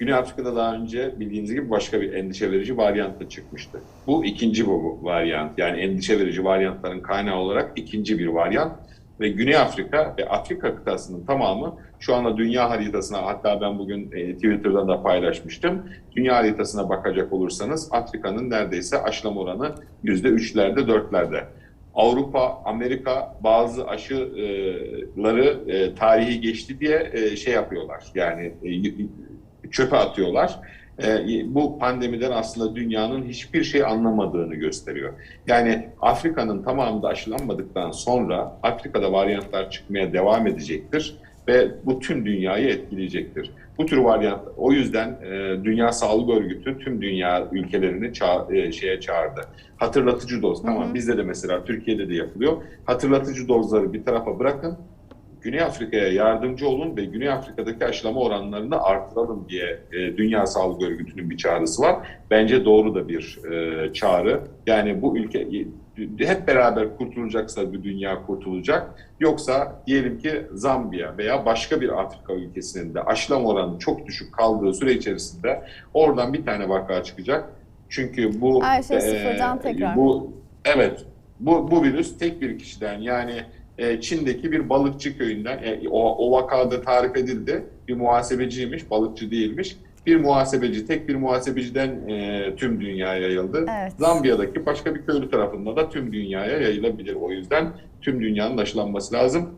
Güney Afrika'da daha önce bildiğiniz gibi başka bir endişe verici varyant da çıkmıştı. Bu ikinci bu varyant. Yani endişe verici varyantların kaynağı olarak ikinci bir varyant. Ve Güney Afrika ve Afrika kıtasının tamamı şu anda dünya haritasına hatta ben bugün e, Twitter'da da paylaşmıştım. Dünya haritasına bakacak olursanız Afrika'nın neredeyse aşılama oranı %3'lerde 4'lerde. Avrupa, Amerika bazı aşıları e, tarihi geçti diye e, şey yapıyorlar. Yani çöpe atıyorlar. E, bu pandemiden aslında dünyanın hiçbir şey anlamadığını gösteriyor. Yani Afrika'nın tamamında aşılanmadıktan sonra Afrika'da varyantlar çıkmaya devam edecektir ve bu tüm dünyayı etkileyecektir. Bu tür varyant o yüzden e, Dünya Sağlık Örgütü tüm dünya ülkelerini ça- e, şeye çağırdı. Hatırlatıcı doz tamam Hı hı. bizde de mesela Türkiye'de de yapılıyor. Hatırlatıcı dozları bir tarafa bırakın. Güney Afrika'ya yardımcı olun ve Güney Afrika'daki aşılama oranlarını artıralım diye e, Dünya Sağlık Örgütü'nün bir çağrısı var. Bence doğru da bir e, çağrı. Yani bu ülke hep beraber kurtulacaksa bu dünya kurtulacak. Yoksa diyelim ki Zambiya veya başka bir Afrika ülkesinin de aşılama oranı çok düşük kaldığı süre içerisinde oradan bir tane vaka çıkacak. Çünkü bu Her şey e, sıfırdan tekrar. Bu evet. Bu bu virüs tek bir kişiden yani e, Çin'deki bir balıkçı köyünden e, o, o vakada tarif edildi. Bir muhasebeciymiş, balıkçı değilmiş. Bir muhasebeci, tek bir muhasebeciden e, tüm dünyaya yayıldı. Evet. Zambiya'daki başka bir köylü tarafında da tüm dünyaya yayılabilir. O yüzden tüm dünyanın aşılanması lazım.